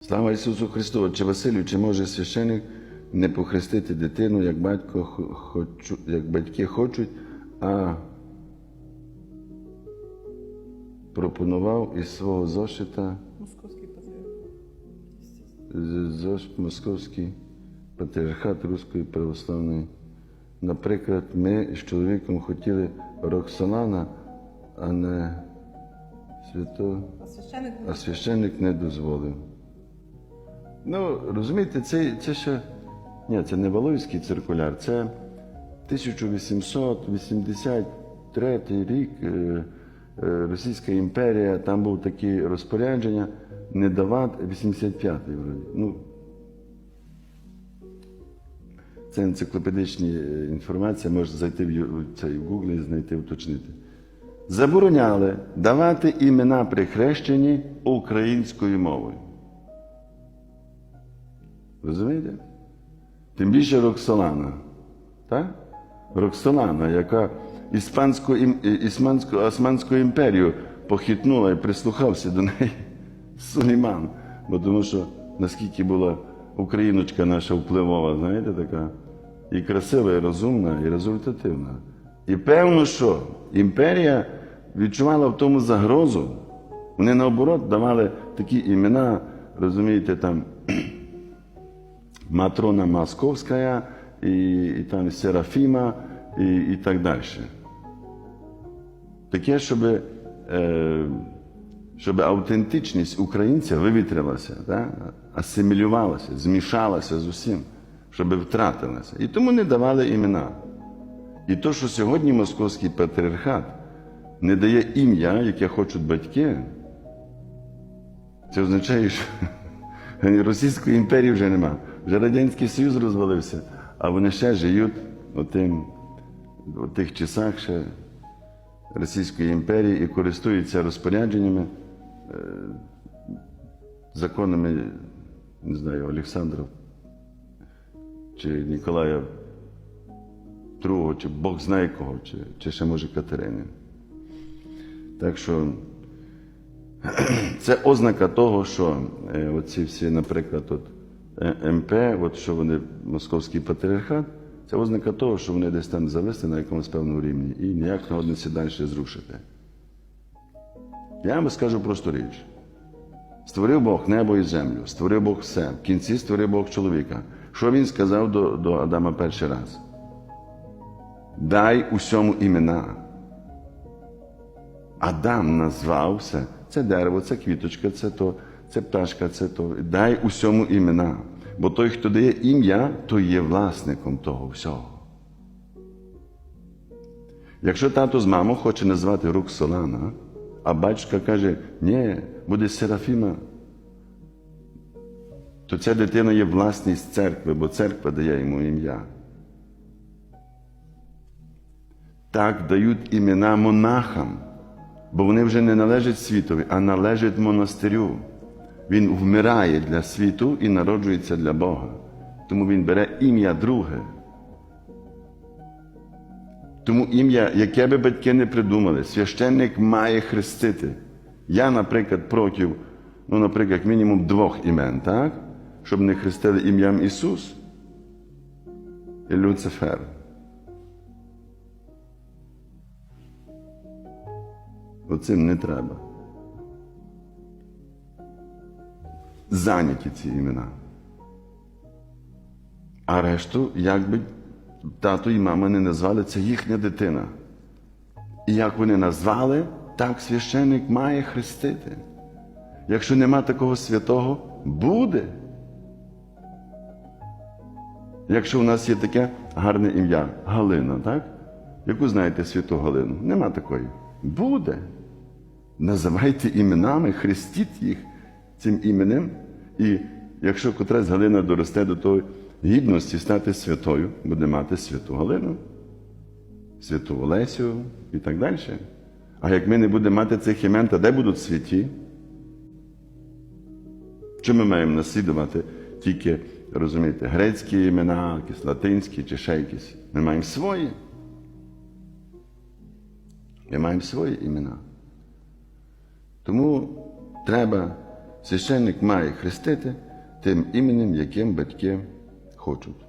Слава Ісусу Христу! Отче Василю, чи може священик не похрестити дитину, як батько хочу, як батьки хочуть, а пропонував із свого зошита Московський патріарх. Московський патріархат Руської православної. Наприклад, ми з чоловіком хотіли Роксолана, а не святого. А священик а священник не дозволив. Ну, розумієте, це, це ще. Ні, це не Валуйський циркуляр, це 1883 рік е, е, Російська імперія, там був таке розпорядження не давати 85-й вроді. Ну, це енциклопедична е, інформація, можна зайти в, цей Google і знайти, уточнити. Забороняли давати імена при хрещенні українською мовою. Розумієте? Тим більше Роксолана. Так? Роксолана, яка Іспанську, ім- і- Ісманську, Османську імперію похитнула і прислухався до неї Сулейман. Бо тому що наскільки була україночка наша впливова, знаєте, така, і красива, і розумна, і результативна. І певно, що імперія відчувала в тому загрозу. Вони наоборот давали такі імена, розумієте, там Матрона Московська, і, і там Серафіма, і, і так далі. Таке, щоб, е, щоб автентичність українця вивітрилася, да? асимілювалася, змішалася з усім, щоб втратилася. І тому не давали імена. І то, що сьогодні московський патріархат не дає ім'я, яке хочуть батьки, це означає, що Російської імперії вже нема. Вже Радянський Союз розвалився, а вони ще живуть у, тим, у тих часах ще Російської імперії і користуються розпорядженнями, е, законами, не знаю, Олександра чи Ніколая II, чи Бог знає кого, чи, чи ще може Катерини. Так що це ознака того, що е, оці всі, наприклад, от, МП, от що вони московський патріархат, це ознака того, що вони десь там зависли на якомусь певному рівні і ніяк не годиться далі зрушити. Я вам скажу просту річ. Створив Бог небо і землю, створив Бог все. В кінці створив Бог чоловіка. Що він сказав до, до Адама перший раз? Дай усьому імена. Адам назвався, це дерево, це квіточка, це то, це пташка, це то. Дай усьому імена. Бо той, хто дає ім'я, той є власником того всього. Якщо тато з мамою хоче назвати рук Солана, а батька каже, ні, буде Серафіма, то ця дитина є власність церкви, бо церква дає йому ім'я. Так дають імена монахам, бо вони вже не належать світові, а належать монастирю. Він вмирає для світу і народжується для Бога. Тому він бере ім'я друге. Тому ім'я, яке би батьки не придумали, священник має хрестити. Я, наприклад, проти, ну, наприклад, мінімум двох імен, так? Щоб не хрестили ім'ям Ісус і Люцифер. Оцим не треба. Зайняті ці імена. А решту, як би тато і мама не назвали, це їхня дитина. І як вони назвали, так священник має хрестити. Якщо нема такого святого, буде. Якщо у нас є таке гарне ім'я Галина, так? Яку знаєте святу Галину? Нема такої. Буде. Називайте іменами, хрестіть їх цим іменем. І якщо котрась Галина доросте до тої гідності стати святою, буде мати святу Галину, святу Олесю і так далі. А як ми не будемо мати цих імен, то де будуть святі? Що ми маємо наслідувати тільки, розумієте, грецькі імена, якісь латинські чи ще якісь? Ми маємо свої. Ми маємо свої імена. Тому треба Священник має хрестити тим іменем, яким батьки хочуть.